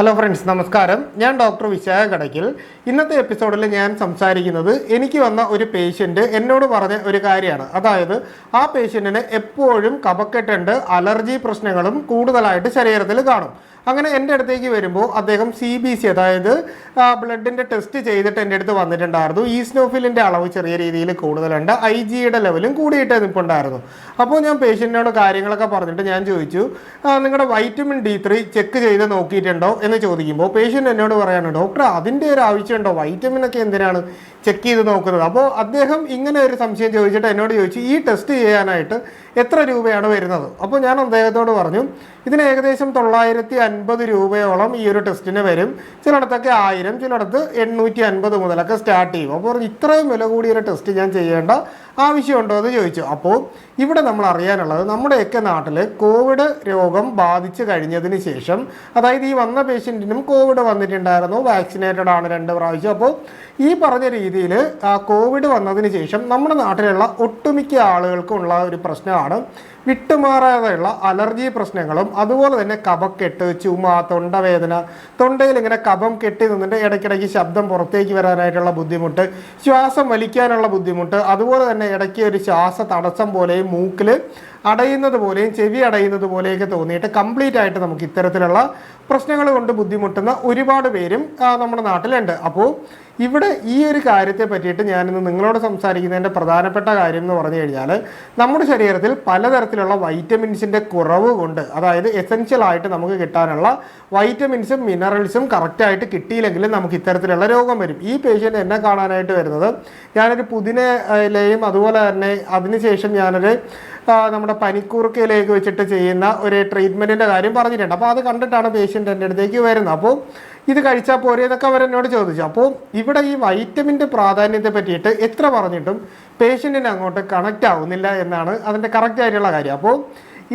Hello friends നമസ്കാരം. ഞാൻ doctor Vishakha Kadakkal. ഇന്നത്തെ എപ്പിസോഡിൽ ഞാൻ സംസാരിക്കുന്നത് എനിക്ക് വന്ന ഒരു പേഷ്യന്റ് എന്നോട് പറഞ്ഞ ഒരു കാര്യമാണ്. അതായത് ആ പേഷ്യന്റിന് എപ്പോഴും കപക്കെട്ടുണ്ട് അലർജി പ്രശ്നങ്ങളും കൂടുതലായിട്ട് ശരീരത്തിൽ കാണും. അങ്ങനെ എന്റെ അടുത്തേക്ക് വരുമ്പോൾ അദ്ദേഹം സി ബി സി അതായത് ബ്ലഡിന്റെ ടെസ്റ്റ് ചെയ്തിട്ട് എന്റെ അടുത്ത് വന്നിട്ടുണ്ടായിരുന്നു. ഈസ്നോഫിലിന്റെ അളവ് ചെറിയ രീതിയിൽ കൂടുതലുണ്ട്. ഐ ജിയുടെ ലെവലും കൂടിയിട്ട് നിൽപ്പുണ്ടായിരുന്നു. അപ്പോൾ ഞാൻ പേഷ്യന്റിനോട് കാര്യങ്ങളൊക്കെ പറഞ്ഞിട്ട് ഞാൻ ചോദിച്ചു നിങ്ങളുടെ വൈറ്റമിൻ ഡി ത്രീ ചെക്ക് ചെയ്ത് നോക്കിയിട്ടുണ്ടോ എന്ന് ചോദിക്കുമ്പോൾ പേഷ്യന്റ് എന്നോട് പറയാണ് ഡോക്ടർ അതിന്റെ ഒരു ആവശ്യമുണ്ടോ? വൈറ്റമിൻ ഒക്കെ എന്തിനാണ്? ചെക്ക് ചെയ്ത് നോക്കുന്നത്. അപ്പോൾ അദ്ദേഹം ഇങ്ങനെ ഒരു സംശയം ചോദിച്ചിട്ട് എന്നോട് ചോദിച്ചു ഈ ടെസ്റ്റ് ചെയ്യാനായിട്ട് എത്ര രൂപയാണ് വരുന്നത്? അപ്പോൾ ഞാൻ അദ്ദേഹത്തോട് പറഞ്ഞു ഇതിന് ഏകദേശം തൊള്ളായിരത്തി അൻപത് രൂപയോളം ഈ ഒരു ടെസ്റ്റിന് വരും. ചിലയിടത്തൊക്കെ ആയിരം ചിലയിടത്ത് എണ്ണൂറ്റി അൻപത് മുതലൊക്കെ സ്റ്റാർട്ട് ചെയ്യും. അപ്പോൾ പറഞ്ഞു, ഇത്രയും വില കൂടിയൊരു ടെസ്റ്റ് ഞാൻ ചെയ്യേണ്ട ആവശ്യമുണ്ടോ? എന്ന് ചോദിച്ചു. അപ്പോൾ ഇവിടെ നമ്മൾ അറിയാനുള്ളത് നമ്മുടെയൊക്കെ നാട്ടിൽ കോവിഡ് രോഗം ബാധിച്ചു കഴിഞ്ഞതിന് ശേഷം അതായത് ഈ വന്ന പേഷ്യന്റിനും കോവിഡ് വന്നിട്ടുണ്ടായിരുന്നു വാക്സിനേറ്റഡ് ആണ് രണ്ട് പ്രാവശ്യം. അപ്പോൾ ഈ പറഞ്ഞ രീതിയിൽ കോവിഡ് വന്നതിന് ശേഷം നമ്മുടെ നാട്ടിലുള്ള ഒട്ടുമിക്ക ആളുകൾക്കുള്ള ഒരു പ്രശ്നമാണ് വിട്ടുമാറാതെയുള്ള അലർജി പ്രശ്നങ്ങളും അതുപോലെ തന്നെ കഫക്കെട്ട് ചുമ തൊണ്ടവേദന. തൊണ്ടയിൽ ഇങ്ങനെ കഫം കെട്ടി നിന്നിട്ട് ഇടയ്ക്കിടയ്ക്ക് ശബ്ദം പുറത്തേക്ക് വരാനായിട്ടുള്ള ബുദ്ധിമുട്ട് ശ്വാസം വലിക്കാനുള്ള ബുദ്ധിമുട്ട് അതുപോലെ തന്നെ ഇടയ്ക്ക് ഒരു ശ്വാസ തടസ്സം പോലെയും മൂക്കിൽ അടയുന്നത് പോലെയും ചെവി അടയുന്നത് പോലെയൊക്കെ തോന്നിയിട്ട് കംപ്ലീറ്റ് ആയിട്ട് നമുക്ക് ഇത്തരത്തിലുള്ള പ്രശ്നങ്ങൾ കൊണ്ട് ബുദ്ധിമുട്ടുന്ന ഒരുപാട് പേരും നമ്മുടെ നാട്ടിലുണ്ട്. അപ്പോൾ ഇവിടെ ഈ ഒരു കാര്യത്തെ പറ്റിയിട്ട് ഞാനിന്ന് നിങ്ങളോട് സംസാരിക്കുന്നതിന്റെ പ്രധാനപ്പെട്ട കാര്യം എന്ന് പറഞ്ഞു കഴിഞ്ഞാൽ നമ്മുടെ ശരീരത്തിൽ പലതരത്തിലുള്ള വൈറ്റമിൻസിന്റെ കുറവ് കൊണ്ട് അതായത് എസെൻഷ്യൽ ആയിട്ട് നമുക്ക് കിട്ടാനുള്ള വൈറ്റമിൻസും മിനറൽസും കറക്റ്റായിട്ട് കിട്ടിയില്ലെങ്കിൽ നമുക്ക് ഇത്തരത്തിലുള്ള രോഗം വരും. ഈ പേഷ്യന്റ് എന്നെ കാണാനായിട്ട് വരുന്നത് ഞാനൊരു പുതിനയിലെയും അതുപോലെ തന്നെ അതിനുശേഷം ഞാനൊരു നമ്മുടെ പനിക്കൂർക്കയിലേക്ക് വെച്ചിട്ട് ചെയ്യുന്ന ഒരു ട്രീറ്റ്മെന്റിന്റെ കാര്യം പറഞ്ഞിട്ടുണ്ട്. അപ്പോൾ അത് കണ്ടിട്ടാണ് പേഷ്യന്റ് എന്റെ അടുത്തേക്ക് വരുന്നത്. അപ്പോൾ ഇത് കഴിച്ചാൽ പോരെ എന്നൊക്കെ അവർ എന്നോട് ചോദിച്ചു. അപ്പോൾ ഇവിടെ ഈ വൈറ്റമിന്റെ പ്രാധാന്യത്തെ പറ്റിയിട്ട് എത്ര പറഞ്ഞിട്ടും പേഷ്യന്റിന് അങ്ങോട്ട് കണക്റ്റ് ആവുന്നില്ല എന്നാണ് അതിന്റെ കറക്റ്റ് ആയിട്ടുള്ള കാര്യം. അപ്പോൾ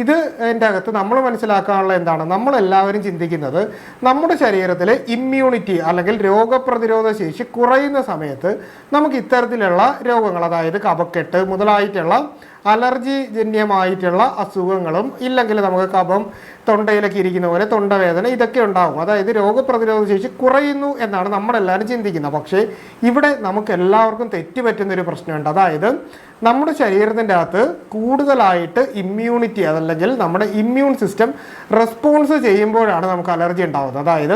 ഇത് എന്റെ അകത്ത് നമ്മൾ മനസ്സിലാക്കാനുള്ള എന്താണ്? നമ്മളെല്ലാവരും ചിന്തിക്കുന്നത് നമ്മുടെ ശരീരത്തിൽ ഇമ്മ്യൂണിറ്റി അല്ലെങ്കിൽ രോഗപ്രതിരോധ ശേഷി കുറയുന്ന സമയത്ത് നമുക്ക് ഇത്തരത്തിലുള്ള രോഗങ്ങൾ അതായത് കഫക്കെട്ട് മുതലായിട്ടുള്ള അലർജി ജന്യമായിട്ടുള്ള അസുഖങ്ങളും ഇല്ലെങ്കിൽ നമുക്ക് കഫം തൊണ്ടയിലൊക്കെ ഇരിക്കുന്ന പോലെ തൊണ്ടവേദന ഇതൊക്കെ ഉണ്ടാകും. അതായത് രോഗപ്രതിരോധ ശേഷി കുറയുന്നു എന്നാണ് നമ്മളെല്ലാവരും ചിന്തിക്കുന്നത്. പക്ഷേ ഇവിടെ നമുക്ക് എല്ലാവർക്കും തെറ്റുപറ്റുന്ന ഒരു പ്രശ്നമുണ്ട്. അതായത് നമ്മുടെ ശരീരത്തിന്റെ അകത്ത് കൂടുതലായിട്ട് ഇമ്മ്യൂണിറ്റി അതല്ലെങ്കിൽ നമ്മുടെ ഇമ്മ്യൂൺ സിസ്റ്റം റെസ്പോൺസ് ചെയ്യുമ്പോഴാണ് നമുക്ക് അലർജി ഉണ്ടാകുന്നത് അതായത്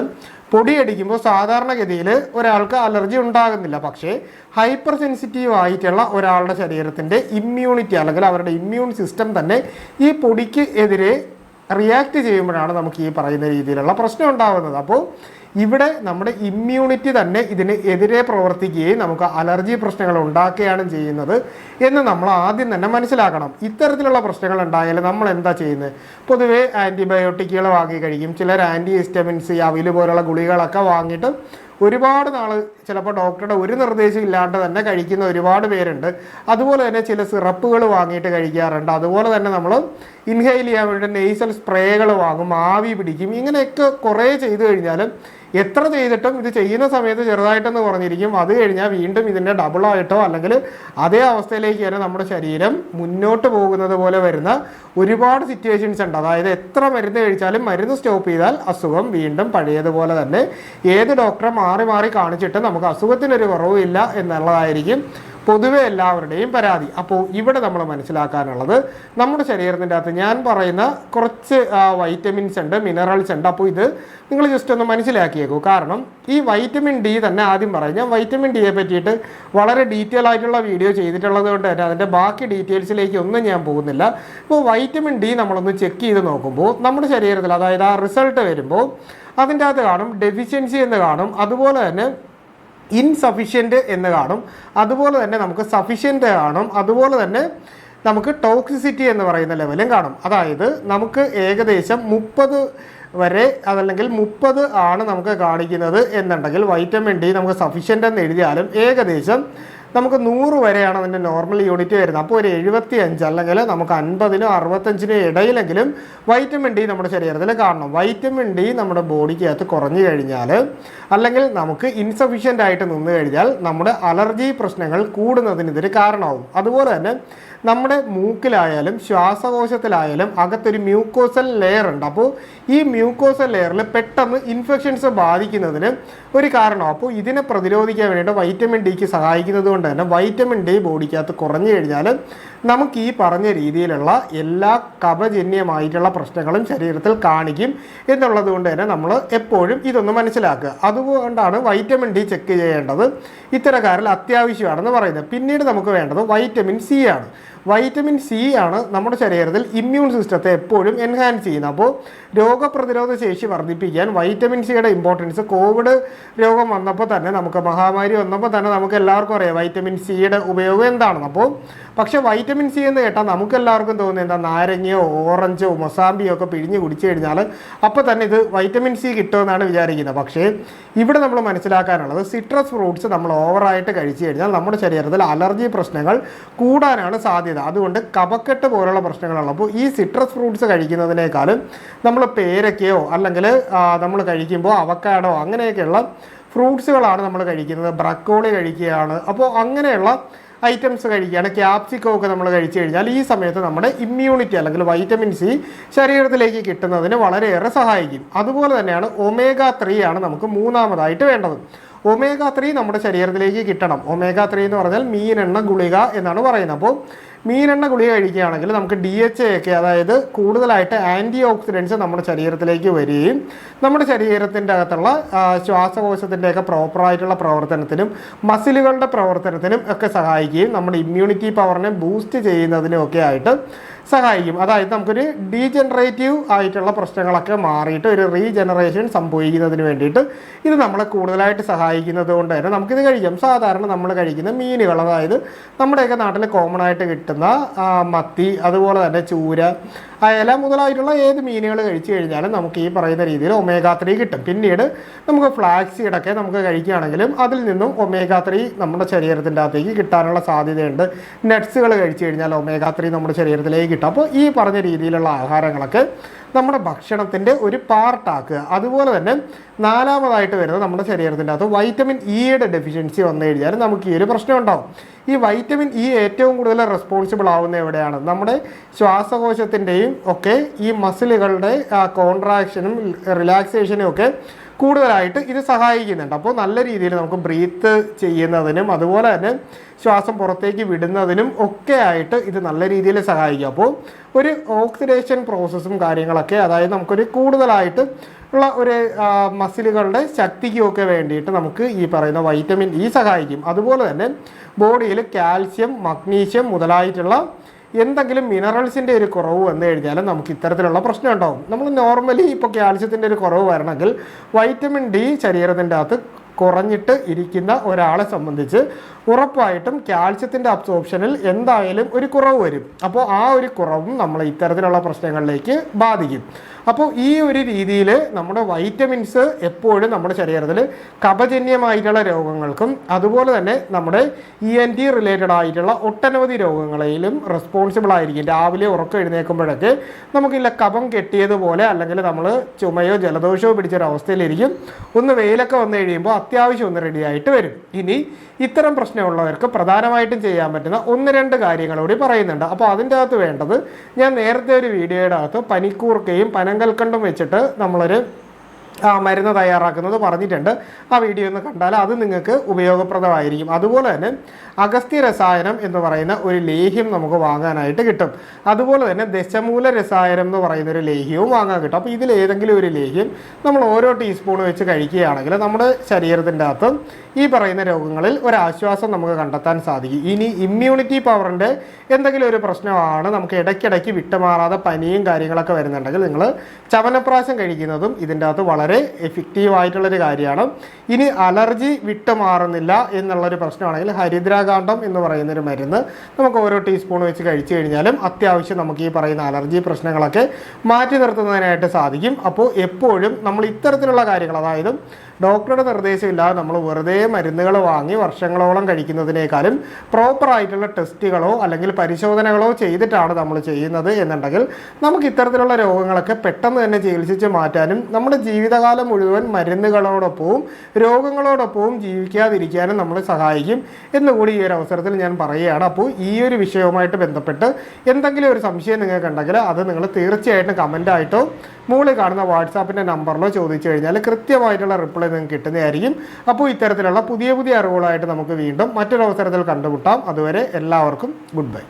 പൊടിയടിക്കുമ്പോൾ സാധാരണഗതിയിൽ ഒരാൾക്ക് അലർജി ഉണ്ടാകുന്നില്ല. പക്ഷേ ഹൈപ്പർ സെൻസിറ്റീവ് ആയിട്ടുള്ള ഒരാളുടെ ശരീരത്തിന്റെ ഇമ്മ്യൂണിറ്റി അല്ലെങ്കിൽ അവരുടെ ഇമ്മ്യൂൺ സിസ്റ്റം തന്നെ ഈ പൊടിക്ക് എതിരെ റിയാക്ട് ചെയ്യുമ്പോഴാണ് നമുക്ക് ഈ പറയുന്ന രീതിയിലുള്ള പ്രശ്നം ഉണ്ടാകുന്നത് അപ്പോൾ ഇവിടെ നമ്മുടെ ഇമ്മ്യൂണിറ്റി തന്നെ ഇതിന് എതിരെ പ്രവർത്തിക്കുകയും നമുക്ക് അലർജി പ്രശ്നങ്ങൾ ഉണ്ടാക്കുകയാണ് ചെയ്യുന്നത് എന്ന് നമ്മൾ ആദ്യം തന്നെ മനസ്സിലാക്കണം. ഇത്തരത്തിലുള്ള പ്രശ്നങ്ങൾ ഉണ്ടായാൽ നമ്മൾ എന്താ ചെയ്യുന്നത്? പൊതുവേ ആന്റിബയോട്ടിക്കുകൾ വാങ്ങി കഴിക്കും. ചിലർ ആന്റി ഹിസ്റ്റമിൻസ് അവിൽ പോലുള്ള ഗുളികളൊക്കെ വാങ്ങിയിട്ട് ഒരുപാട് നാൾ ചിലപ്പോൾ ഡോക്ടറുടെ ഒരു നിർദ്ദേശം ഇല്ലാണ്ട് തന്നെ കഴിക്കുന്ന ഒരുപാട് പേരുണ്ട്. അതുപോലെ തന്നെ ചില സിറപ്പുകൾ വാങ്ങിയിട്ട് കഴിക്കാറുണ്ട്. അതുപോലെ തന്നെ നമ്മൾ ഇൻഹെയിൽ ചെയ്യാൻ വേണ്ടി നെയ്സൽ സ്പ്രേകൾ വാങ്ങും ആവി പിടിക്കും ഇങ്ങനെയൊക്കെ കുറേ ചെയ്തു കഴിഞ്ഞാലും എത്ര ചെയ്തിട്ടും ഇത് ചെയ്യുന്ന സമയത്ത് ചെറുതായിട്ടെന്ന് കുറഞ്ഞിരിക്കും. അത് കഴിഞ്ഞാൽ വീണ്ടും ഇതിന്റെ ഡബിളായിട്ടോ അല്ലെങ്കിൽ അതേ അവസ്ഥയിലേക്ക് വരെ നമ്മുടെ ശരീരം മുന്നോട്ട് പോകുന്നത് പോലെ വരുന്ന ഒരുപാട് സിറ്റുവേഷൻസ് ഉണ്ട്. അതായത് എത്ര മരുന്ന് കഴിച്ചാലും മരുന്ന് സ്റ്റോപ്പ് ചെയ്താൽ അസുഖം വീണ്ടും പഴയതുപോലെ തന്നെ ഏത് ഡോക്ടറെ മാറി മാറി കാണിച്ചിട്ട് നമുക്ക് അസുഖത്തിനൊരു കുറവില്ല എന്നുള്ളതായിരിക്കും പൊതുവെ എല്ലാവരുടെയും പരാതി. അപ്പോൾ ഇവിടെ നമ്മൾ മനസ്സിലാക്കാനുള്ളത് നമ്മുടെ ശരീരത്തിന്റെ അകത്ത് ഞാൻ പറയുന്ന കുറച്ച് വൈറ്റമിൻസ് ഉണ്ട് മിനറൽസ് ഉണ്ട്. അപ്പോൾ ഇത് നിങ്ങൾ ജസ്റ്റ് ഒന്ന് മനസ്സിലാക്കിയേക്കൂ. കാരണം ഈ വൈറ്റമിൻ ഡി തന്നെ ആദ്യം പറയാം. ഞാൻ വൈറ്റമിൻ ഡിയെ പറ്റിയിട്ട് വളരെ ഡീറ്റെയിൽ ആയിട്ടുള്ള വീഡിയോ ചെയ്തിട്ടുള്ളത് കൊണ്ട് തന്നെ അതിന്റെ ബാക്കി ഡീറ്റെയിൽസിലേക്ക് ഒന്നും ഞാൻ പോകുന്നില്ല. ഇപ്പോൾ വൈറ്റമിൻ ഡി നമ്മളൊന്ന് ചെക്ക് ചെയ്ത് നോക്കുമ്പോൾ നമ്മുടെ ശരീരത്തിൽ അതായത് ആ റിസൾട്ട് വരുമ്പോൾ അതിന്റെ അകത്ത് കാണും ഡെഫിഷ്യൻസി എന്ന് കാണും. അതുപോലെ തന്നെ ഇൻസഫിഷ്യന്റ് എന്ന് കാണും. അതുപോലെ തന്നെ നമുക്ക് സഫിഷ്യന്റ് കാണും. അതുപോലെ തന്നെ നമുക്ക് ടോക്സിസിറ്റി എന്ന് പറയുന്ന ലെവലും കാണും. അതായത് നമുക്ക് ഏകദേശം മുപ്പത് വരെ അതല്ലെങ്കിൽ മുപ്പത് ആണ് നമുക്ക് കാണിക്കുന്നത് എന്നുണ്ടെങ്കിൽ വൈറ്റമിൻ ഡി നമുക്ക് സഫിഷ്യന്റ് എന്ന് എഴുതിയാലും ഏകദേശം നമുക്ക് നൂറ് വരെയാണ് അതിന്റെ നോർമൽ യൂണിറ്റ് വരുന്നത്. അപ്പോൾ ഒരു എഴുപത്തി അഞ്ച് അല്ലെങ്കിൽ നമുക്ക് അൻപതിനോ അറുപത്തഞ്ചിനോ ഇടയിലെങ്കിലും വൈറ്റമിൻ ഡി നമ്മുടെ ശരീരത്തിൽ കാണണം. വൈറ്റമിൻ ഡി നമ്മുടെ ബോഡിക്കകത്ത് കുറഞ്ഞു കഴിഞ്ഞാൽ അല്ലെങ്കിൽ നമുക്ക് ഇൻസഫിഷ്യന്റ് ആയിട്ട് നിന്ന് കഴിഞ്ഞാൽ നമ്മുടെ അലർജി പ്രശ്നങ്ങൾ കൂടുന്നതിന് ഇതൊരു കാരണമാവും. അതുപോലെ തന്നെ നമ്മുടെ മൂക്കിലായാലും ശ്വാസകോശത്തിലായാലും അകത്തൊരു മ്യൂക്കോസൽ ലെയർ ഉണ്ട്. അപ്പോൾ ഈ മ്യൂക്കോസൽ ലെയറിൽ പെട്ടെന്ന് ഇൻഫെക്ഷൻസ് ബാധിക്കുന്നതിന് ഒരു കാരണം അപ്പോൾ ഇതിനെ പ്രതിരോധിക്കാൻ വേണ്ടിയിട്ട് വൈറ്റമിൻ ഡിക്ക് സഹായിക്കുന്നത് കൊണ്ട് തന്നെ വൈറ്റമിൻ ഡി ബോഡിക്കകത്ത് കുറഞ്ഞു കഴിഞ്ഞാൽ നമുക്ക് ഈ പറഞ്ഞ രീതിയിലുള്ള എല്ലാ കപജന്യമായിട്ടുള്ള പ്രശ്നങ്ങളും ശരീരത്തിൽ കാണിക്കും എന്നുള്ളത് കൊണ്ട് തന്നെ നമ്മൾ എപ്പോഴും ഇതൊന്ന് മനസ്സിലാക്കുക. അതുകൊണ്ടാണ് വൈറ്റമിൻ ഡി ചെക്ക് ചെയ്യേണ്ടത്. ഇത്തരക്കാരിൽ അത്യാവശ്യമാണെന്ന് പറയുന്നത്. പിന്നീട് നമുക്ക് വേണ്ടത് വൈറ്റമിൻ സി ആണ്. വൈറ്റമിൻ സി ആണ് നമ്മുടെ ശരീരത്തിൽ ഇമ്മ്യൂൺ സിസ്റ്റത്തെ എപ്പോഴും എൻഹാൻസ് ചെയ്യുന്നത്. അപ്പോൾ രോഗപ്രതിരോധ ശേഷി വർദ്ധിപ്പിക്കാൻ വൈറ്റമിൻ സിയുടെ ഇമ്പോർട്ടൻസ് കോവിഡ് രോഗം വന്നപ്പോൾ തന്നെ നമുക്ക് മഹാമാരി വന്നപ്പോൾ തന്നെ നമുക്ക് എല്ലാവർക്കും അറിയാം വൈറ്റമിൻ സിയുടെ ഉപയോഗം എന്താണെന്ന് അപ്പോൾ പക്ഷേ വൈറ്റമിൻ സി എന്ന് കേട്ടാൽ നമുക്ക് എല്ലാവർക്കും തോന്നുന്നത് എന്താ നാരങ്ങയോ ഓറഞ്ചോ മൊസാമ്പിയോ ഒക്കെ പിഴിഞ്ഞ് കുടിച്ചു കഴിഞ്ഞാൽ അപ്പോൾ തന്നെ ഇത് വൈറ്റമിൻ സി കിട്ടുമെന്നാണ് വിചാരിക്കുന്നത്. പക്ഷേ ഇവിടെ നമ്മൾ മനസ്സിലാക്കാനുള്ളത് സിട്രസ് ഫ്രൂട്ട്സ് നമ്മൾ ഓവറായിട്ട് കഴിച്ചു കഴിഞ്ഞാൽ നമ്മുടെ ശരീരത്തിൽ അലർജി പ്രശ്നങ്ങൾ കൂടാനാണ് സാധ്യത. അതുകൊണ്ട് കപക്കെട്ട് പോലുള്ള പ്രശ്നങ്ങളുള്ളപ്പോൾ ഈ സിട്രസ് ഫ്രൂട്ട്സ് കഴിക്കുന്നതിനേക്കാളും നമ്മൾ പേരക്കയോ അല്ലെങ്കിൽ നമ്മൾ കഴിക്കുമ്പോൾ അവക്കാടോ അങ്ങനെയൊക്കെയുള്ള ഫ്രൂട്ട്സുകളാണ് നമ്മൾ കഴിക്കുന്നത്. ബ്രക്കോളി കഴിക്കുകയാണ്. അപ്പോൾ അങ്ങനെയുള്ള ഐറ്റംസ് കഴിക്കുകയാണ്. ക്യാപ്സിക്കോ ഒക്കെ നമ്മൾ കഴിച്ചു കഴിഞ്ഞാൽ ഈ സമയത്ത് നമ്മുടെ ഇമ്മ്യൂണിറ്റി അല്ലെങ്കിൽ വൈറ്റമിൻ സി ശരീരത്തിലേക്ക് കിട്ടുന്നതിന് വളരെയേറെ സഹായിക്കും. അതുപോലെ തന്നെയാണ് ഒമേഗ ത്രീ ആണ് നമുക്ക് മൂന്നാമതായിട്ട് വേണ്ടത്. ഒമേഗ ത്രീ നമ്മുടെ ശരീരത്തിലേക്ക് കിട്ടണം. ഒമേഗ ത്രീ എന്ന് പറഞ്ഞാൽ മീനെണ്ണ ഗുളിക എന്നാണ് പറയുന്നത്. അപ്പോൾ മീനെണ്ണ ഗുളിക കഴിക്കുകയാണെങ്കിൽ നമുക്ക് ഡി എച്ച് എക്കെ അതായത് കൂടുതലായിട്ട് ആന്റി ഓക്സിഡൻസ് നമ്മുടെ ശരീരത്തിലേക്ക് വരികയും നമ്മുടെ ശരീരത്തിന്റെ അകത്തുള്ള ശ്വാസകോശത്തിന്റെയൊക്കെ പ്രോപ്പറായിട്ടുള്ള പ്രവർത്തനത്തിനും മസിലുകളുടെ പ്രവർത്തനത്തിനും ഒക്കെ സഹായിക്കുകയും നമ്മുടെ ഇമ്മ്യൂണിറ്റി പവറിനെ ബൂസ്റ്റ് ചെയ്യുന്നതിനും ഒക്കെ ആയിട്ട് സഹായിക്കും. അതായത് നമുക്കൊരു ഡീജനറേറ്റീവ് ആയിട്ടുള്ള പ്രശ്നങ്ങളൊക്കെ മാറിയിട്ട് ഒരു റീജനറേഷൻ സംഭവിക്കുന്നതിന് വേണ്ടിയിട്ട് ഇത് നമ്മളെ കൂടുതലായിട്ട് സഹായിക്കുന്നത് കൊണ്ട് തന്നെ നമുക്കിത് കഴിക്കാം. സാധാരണ നമ്മൾ കഴിക്കുന്ന മീനുകൾ അതായത് നമ്മുടെയൊക്കെ നാട്ടിൽ കോമൺ ആയിട്ട് കിട്ടുന്ന മത്തി അതുപോലെ തന്നെ ചൂര അയല മുതലായിട്ടുള്ള ഏത് മീനുകൾ കഴിച്ചു കഴിഞ്ഞാലും നമുക്ക് ഈ പറയുന്ന രീതിയിൽ ഒമേഗ ത്രീ കിട്ടും. പിന്നീട് നമുക്ക് ഫ്ലാക്സ് ഇടൊക്കെ നമുക്ക് കഴിക്കുകയാണെങ്കിലും അതിൽ നിന്നും ഒമേഗ ത്രീ നമ്മുടെ ശരീരത്തിന്റെ അകത്തേക്ക് കിട്ടാനുള്ള സാധ്യതയുണ്ട്. നട്ട്സുകൾ കഴിച്ചു കഴിഞ്ഞാൽ ഒമേഗ ത്രീ നമ്മുടെ ശരീരത്തിലേക്ക് കിട്ടും. അപ്പോൾ ഈ പറഞ്ഞ രീതിയിലുള്ള ആഹാരങ്ങളൊക്കെ നമ്മുടെ ഭക്ഷണത്തിന്റെ ഒരു പാർട്ടാക്കുക അതുപോലെ തന്നെ നാലാമതായിട്ട് വരുന്നത് നമ്മുടെ ശരീരത്തിന്റെ അകത്ത് വൈറ്റമിൻ ഇയുടെ ഡെഫിഷ്യൻസി വന്നു കഴിഞ്ഞാൽ നമുക്ക് ഈ ഒരു പ്രശ്നം ഉണ്ടാവും. ഈ വൈറ്റമിൻ ഇ ഏറ്റവും കൂടുതൽ റെസ്പോൺസിബിൾ ആവുന്ന എവിടെയാണ്? നമ്മുടെ ശ്വാസകോശത്തിന്റെയും ഒക്കെ ഈ മസിലുകളുടെ കോൺട്രാക്ഷനും റിലാക്സേഷനും ഒക്കെ കൂടുതലായിട്ട് ഇത് സഹായിക്കുന്നുണ്ട്. അപ്പോൾ നല്ല രീതിയിൽ നമുക്ക് ബ്രീത്ത് ചെയ്യുന്നതിനും അതുപോലെ തന്നെ ശ്വാസം പുറത്തേക്ക് വിടുന്നതിനും ഒക്കെ ആയിട്ട് ഇത് നല്ല രീതിയിൽ സഹായിക്കും. അപ്പോൾ ഒരു ഓക്സിഡേഷൻ പ്രോസസ്സും കാര്യങ്ങളൊക്കെ അതായത് നമുക്കൊരു കൂടുതലായിട്ട് ഉള്ള ഒരു മസിലുകളുടെ ശക്തിക്കുമൊക്കെ വേണ്ടിയിട്ട് നമുക്ക് ഈ പറയുന്ന വൈറ്റമിൻ ഇ സഹായിക്കും. അതുപോലെ തന്നെ ബോഡിയിൽ കാൽസ്യം മഗ്നീഷ്യം മുതലായിട്ടുള്ള എന്തെങ്കിലും മിനറൽസിന്റെ ഒരു കുറവ് വന്നു കഴിഞ്ഞാൽ നമുക്ക് ഇത്തരത്തിലുള്ള പ്രശ്നം ഉണ്ടാവും. നമ്മൾ നോർമലി ഇപ്പോൾ കാൽസ്യത്തിന്റെ ഒരു കുറവ് വരണമെങ്കിൽ വൈറ്റമിൻ ഡി ശരീരത്തിന്റെ അകത്ത് കുറഞ്ഞിട്ട് ഇരിക്കുന്ന ഒരാളെ സംബന്ധിച്ച് ഉറപ്പായിട്ടും കാൽസ്യത്തിന്റെ അബ്സോർപ്ഷനിൽ എന്തായാലും ഒരു കുറവ് വരും. അപ്പോൾ ആ ഒരു കുറവും നമ്മളെ ഇത്തരത്തിലുള്ള പ്രശ്നങ്ങളിലേക്ക് ബാധിക്കും. അപ്പോൾ ഈ ഒരു രീതിയിൽ നമ്മുടെ വൈറ്റമിൻസ് എപ്പോഴും നമ്മുടെ ശരീരത്തിൽ കപജന്യമായിട്ടുള്ള രോഗങ്ങൾക്കും അതുപോലെ തന്നെ നമ്മുടെ ഇ എൻ ടി റിലേറ്റഡ് ആയിട്ടുള്ള ഒട്ടനവധി രോഗങ്ങളെയും റെസ്പോൺസിബിൾ ആയിരിക്കും. രാവിലെ ഉറക്കം എഴുന്നേൽക്കുമ്പോഴൊക്കെ നമുക്കില്ല കപം കെട്ടിയതുപോലെ അല്ലെങ്കിൽ നമ്മൾ ചുമയോ ജലദോഷമോ പിടിച്ചൊരവസ്ഥയിലിരിക്കും. ഒന്ന് വെയിലൊക്കെ വന്നു കഴിയുമ്പോൾ അത്യാവശ്യം ഒന്ന് റെഡി ആയിട്ട് വരും. ഇനി ഇത്തരം പ്രശ്നമുള്ളവർക്ക് പ്രധാനമായിട്ടും ചെയ്യാൻ പറ്റുന്ന ഒന്ന് രണ്ട് കാര്യങ്ങൾ കൂടി പറയുന്നുണ്ട്. അപ്പോൾ അതിന്റെ അകത്ത് വേണ്ടത് ഞാൻ നേരത്തെ ഒരു വീഡിയോയുടെ അകത്ത് പനിക്കൂർക്കയും പനങ്കൽക്കണ്ടും വെച്ചിട്ട് നമ്മളൊരു മരുന്ന് തയ്യാറാക്കുന്നത് പറഞ്ഞിട്ടുണ്ട്. ആ വീഡിയോ ഒന്ന് കണ്ടാൽ അത് നിങ്ങൾക്ക് ഉപയോഗപ്രദമായിരിക്കും. അതുപോലെ തന്നെ അഗസ്ത്യ രസായനം എന്ന് പറയുന്ന ഒരു ലേഹ്യം നമുക്ക് വാങ്ങാനായിട്ട് കിട്ടും. അതുപോലെ തന്നെ ദശമൂല രസായനം എന്ന് പറയുന്ന ഒരു ലേഹ്യവും വാങ്ങാൻ കിട്ടും. അപ്പോൾ ഇതിൽ ഏതെങ്കിലും ഒരു ലേഹ്യം നമ്മൾ ഓരോ ടീസ്പൂൺ വെച്ച് കഴിക്കുകയാണെങ്കിൽ നമ്മുടെ ശരീരത്തിന്റെ അകത്ത് ഈ പറയുന്ന രോഗങ്ങളിൽ ഒരാശ്വാസം നമുക്ക് കണ്ടെത്താൻ സാധിക്കും. ഇനി ഇമ്മ്യൂണിറ്റി പവറിന്റെ എന്തെങ്കിലും ഒരു പ്രശ്നമാണ് നമുക്ക് ഇടയ്ക്കിടയ്ക്ക് വിട്ടുമാറാതെ പനിയും കാര്യങ്ങളൊക്കെ വരുന്നുണ്ടെങ്കിൽ നിങ്ങൾ ചവനപ്രാശം കഴിക്കുന്നതും ഇതിന്റെ അകത്ത് വളരെ വളരെ എഫക്റ്റീവ് ആയിട്ടുള്ളൊരു കാര്യമാണ്. ഇനി അലർജി വിട്ടുമാറുന്നില്ല എന്നുള്ളൊരു പ്രശ്നമാണെങ്കിൽ ഹരിദ്രാകാന്ഡം എന്ന് പറയുന്നൊരു മരുന്ന് നമുക്ക് ഓരോ ടീസ്പൂൺ വെച്ച് കഴിച്ചു കഴിഞ്ഞാലും അത്യാവശ്യം നമുക്ക് ഈ പറയുന്ന അലർജി പ്രശ്നങ്ങളൊക്കെ മാറ്റി നിർത്തുന്നതിനായിട്ട് സാധിക്കും. അപ്പോൾ എപ്പോഴും നമ്മൾ ഇത്തരത്തിലുള്ള കാര്യങ്ങൾ അതായത് ഡോക്ടറുടെ നിർദ്ദേശമില്ലാതെ നമ്മൾ വെറുതെ മരുന്നുകൾ വാങ്ങി വർഷങ്ങളോളം കഴിക്കുന്നതിനേക്കാളും പ്രോപ്പറായിട്ടുള്ള ടെസ്റ്റുകളോ അല്ലെങ്കിൽ പരിശോധനകളോ ചെയ്തിട്ടാണ് നമ്മൾ ചെയ്യുന്നത് എന്നുണ്ടെങ്കിൽ നമുക്ക് ഇത്തരത്തിലുള്ള രോഗങ്ങളൊക്കെ പെട്ടെന്ന് തന്നെ ചികിത്സിച്ച് മാറ്റാനും നമ്മുടെ ജീവിതകാലം മുഴുവൻ മരുന്നുകളോടൊപ്പവും രോഗങ്ങളോടൊപ്പവും ജീവിക്കാതിരിക്കാനും നമ്മളെ സഹായിക്കും എന്നുകൂടി ഈ ഒരു അവസരത്തിൽ ഞാൻ പറയുകയാണ്. അപ്പോൾ ഈ ഒരു വിഷയവുമായിട്ട് ബന്ധപ്പെട്ട് എന്തെങ്കിലും ഒരു സംശയം നിങ്ങൾക്ക് ഉണ്ടെങ്കിൽ അത് നിങ്ങൾ തീർച്ചയായിട്ടും കമന്റായിട്ടോ മുകളിൽ കാണുന്ന വാട്സാപ്പിന്റെ നമ്പറിലോ ചോദിച്ചു കഴിഞ്ഞാൽ കൃത്യമായിട്ടുള്ള റിപ്ലൈ നിങ്ങൾക്ക് കിട്ടുന്നതായിരിക്കും. അപ്പോൾ ഇത്തരത്തിലുള്ള പുതിയ പുതിയ അറിവുകളായിട്ട് നമുക്ക് വീണ്ടും മറ്റൊരു അവസരത്തിൽ കണ്ടുമുട്ടാം. അതുവരെ എല്ലാവർക്കും ഗുഡ് ബൈ